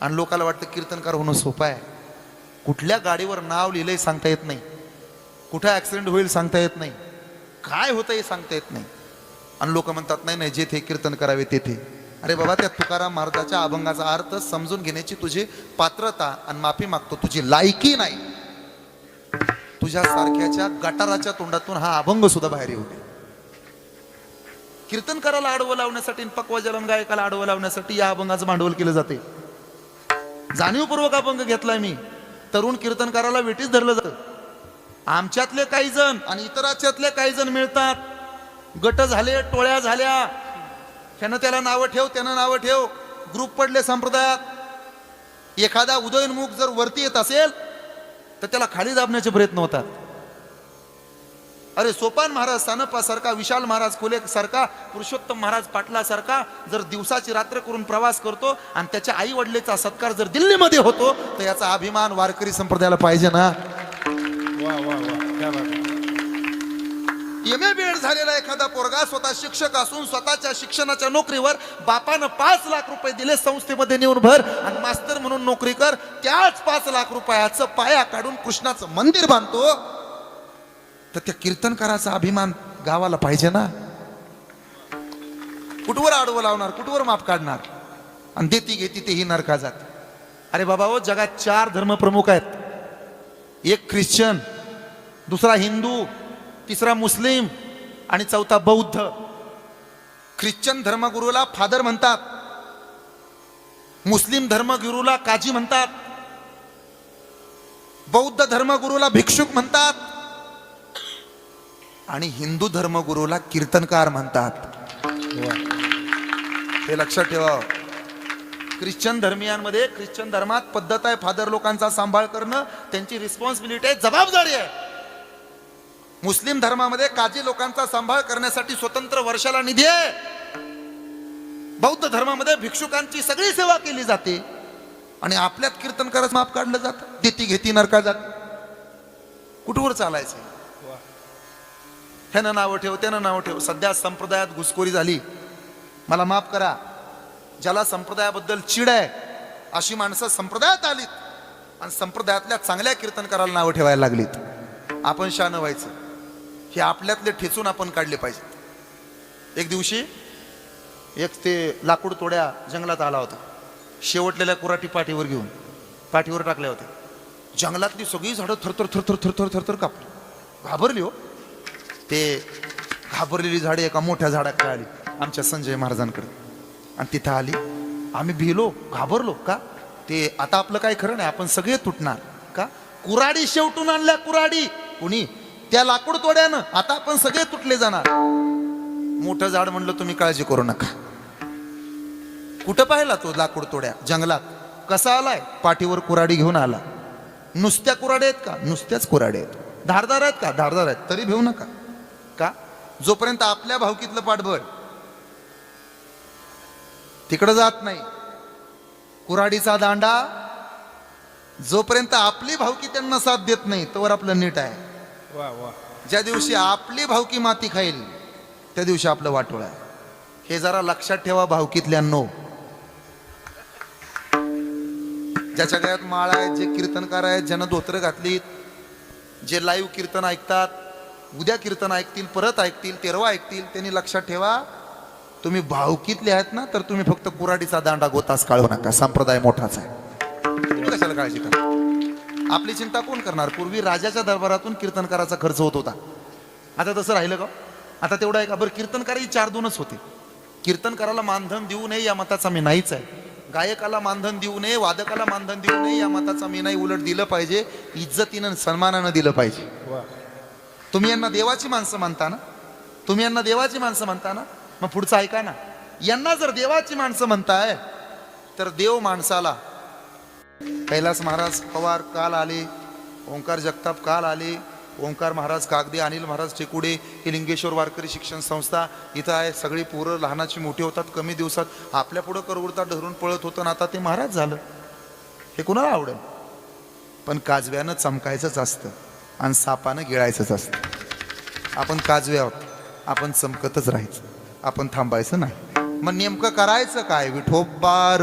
आणि लोकाला वाटतं कीर्तनकार होणं सोपं आहे. कुठल्या गाडीवर नाव लिहिलंय सांगता येत नाही. कुठं ॲक्सिडेंट होईल सांगता येत नाही. काय होतं हे सांगता येत नाही. आणि लोक म्हणतात नाही नाही जेथे कीर्तन करावे तेथे. अरे बाबा त्या तुकाराम महाराजाच्या अभंगाचा अर्थ समजून घेण्याची तुझी पात्रता आणि माफी मागतो. तुझी लायकी नाही. तुझ्या सारख्याच्या गटाराच्या तोंडातून हा अभंग सुद्धा बाहेर येऊ नये आडवं लावण्यासाठी आणि गायकाला आडवं लावण्यासाठी या अभंगाचं भांडवल केलं जाते. जाणीवपूर्वक अभंग घेतलाय मी. तरुण कीर्तनकाराला वेटीच धरलं जातं. आमच्यातले काही जण आणि इतराच्यातले काही जण मिळतात. गट झाले टोळ्या झाल्या. ह्यानं त्याला नावं ठेव त्यानं नावं ठेव. ग्रुप पडले संप्रदायात. एखादा उदयनमुख जर वरती येत असेल तर त्याला खाली दाबण्याचे प्रयत्न होतात. अरे सोपान महाराज सानपा सारखा विशाल महाराज कोले सारखा पुरुषोत्तम महाराज पाटला सारखा जर दिवसाची रात्र करून प्रवास करतो आणि त्याच्या आई वडिलेचा सत्कार जर दिल्लीमध्ये होतो तर याचा अभिमान वारकरी संप्रदायाला पाहिजे ना. वा वा वा. एम ए बीएड झालेला एखादा पोरगा स्वतः शिक्षक असून स्वतःच्या शिक्षणाच्या नोकरीवर बापानं पाच लाख रुपये दिले संस्थेमध्ये नेऊन भर आणि मास्तर म्हणून नोकरी कर त्याच पाच लाख रुपयाचं पाया काढून कृष्णाचं मंदिर बांधतो. तर त्या कीर्तनकाराचा अभिमान गावाला पाहिजे ना? कुठवर आडवं लावणार? कुठवर माप काढणार? आणि देती घेती तेही नरका जात अरे बाबा हो जगात चार धर्म प्रमुख आहेत. एक ख्रिश्चन दुसरा हिंदू तिसरा मुस्लिम आणि चौथा बौद्ध. ख्रिश्चन धर्मगुरूला फादर म्हणतात. मुस्लिम धर्मगुरूला काजी म्हणतात. बौद्ध धर्मगुरूला भिक्षुक म्हणतात. आणि हिंदू धर्मगुरूला कीर्तनकार म्हणतात. हे लक्षात ठेवा. ख्रिश्चन धर्मियांमध्ये ख्रिश्चन धर्मात पद्धत आहे. फादर लोकांचा सांभाळ करणं त्यांची रिस्पॉन्सिबिलिटी आहे जबाबदारी आहे. मुस्लिम धर्मामध्ये काजी लोकांचा सांभाळ करण्यासाठी स्वतंत्र वर्षाला निधी आहे. बौद्ध धर्मामध्ये भिक्षुकांची सगळी सेवा केली जाते. आणि आपल्यात कीर्तनकारच माप काढलं जात. देती घेती नरका जात. कुठवर चालायचं? वा. ह्यानं नावं ठेव त्यानं नावं ठेव. सध्या संप्रदायात घुसखोरी झाली. मला माफ करा. ज्याला संप्रदायाबद्दल चिड आहे अशी माणसं संप्रदायात आलीत. आणि संप्रदायातल्या चांगल्या कीर्तनकाराला नावं ठेवायला लागलीत. आपण शान व्हायचं. हे आपल्यातले ठेचून आपण काढले पाहिजेत. एक दिवशी एक ते लाकूड तोड्या जंगलात आला होता. शेवटलेल्या कुराटी पाठीवर घेऊन पाठीवर टाकल्या होत्या. जंगलातली सगळी झाडं थरथर थरथर थरथर थरथर कापली. घाबरली हो. ते घाबरलेली झाडे एका मोठ्या झाडाकडे आली आमच्या संजय महाराजांकडे. आणि तिथं आली. आम्ही भिलो घाबरलो का? ते आता आपलं काय खरं नाही आपण सगळे तुटणार का? कुराडी शेवटून आणल्या कुराडी. कुणी? त्या लाकूड तोड्यानं आता आपण सगळे तुटले जाणार. मोठं झाड म्हणलं तुम्ही काळजी करू नका. कुठं पाहिला तो लाकूड तोड्या जंगलात. कसा आलाय? पाठीवर कुराडी घेऊन आला. नुसत्या कुराड्या आहेत का? नुसत्याच कुराड्या आहेत. धारदार आहेत का? धारदार आहेत. तरी घेऊ नका. जोपर्यंत आपल्या भावकीतलं पाठबळ तिकडं जात नाही कुराडीचा दांडा जोपर्यंत आपली भावकी त्यांना साथ देत नाही तोवर आपलं नीट आहे. वा वा. ज्या दिवशी आपली भावकी माती खाईल त्या दिवशी आपलं वाटोळ आहे. हे जरा लक्षात ठेवा भावकीतल्यांनो. ज्याच्या गळ्यात माळ आहेत जे कीर्तनकार आहेत ज्यानं धोत्र घातलीत जे लाईव्ह कीर्तन ऐकतात उद्या कीर्तन ऐकतील परत ऐकतील तेरवा ऐकतील त्यांनी लक्षात ठेवा तुम्ही भावकीतले आहेत ना तर तुम्ही फक्त कुराडीचा दांडा गोतास काढू नका. संप्रदाय मोठाच आहे. तुम्ही कशाला काळजी करा आपली चिंता कोण करणार? पूर्वी राजाच्या दरबारातून कीर्तनकाराचा खर्च होत होता. आता तसं राहिलं का? आता तेवढं आहे का? बरं कीर्तनकारही चार दोनच होते. कीर्तनकाराला मानधन देऊ नये या मताचा मी नाहीच आहे. गायकाला मानधन देऊ नये वादकाला मानधन देऊ नये या मताचा मी नाही उलट दिलं पाहिजे. इज्जतीनं सन्मानानं दिलं पाहिजे. तुम्ही यांना देवाची माणसं म्हणता ना? तुम्ही यांना देवाची माणसं म्हणता ना? मग पुढचं ऐका ना. यांना जर देवाची माणसं म्हणताय तर देव माणसाला. कैलास महाराज पवार काल आले ओंकार जगताप काल आले ओंकार महाराज कागदे अनिल महाराज टेकुडे ही लिंगेश्वर वारकरी शिक्षण संस्था इथं आहे. सगळी पोरं लहानाची मोठी होतात कमी दिवसात आपल्या पुढं करवडता धरून पळत होतं ना आता ते महाराज झालं. हे कुणाला आवडेल? पण काजव्यानं चमकायचंच असतं. आणि सापानं गिळायचंच असतं. आपण काजवे आहोत. आपण चमकतच राहायचं. आपण थांबायचं नाही. मग नेमकं करायचं काय? विठोबार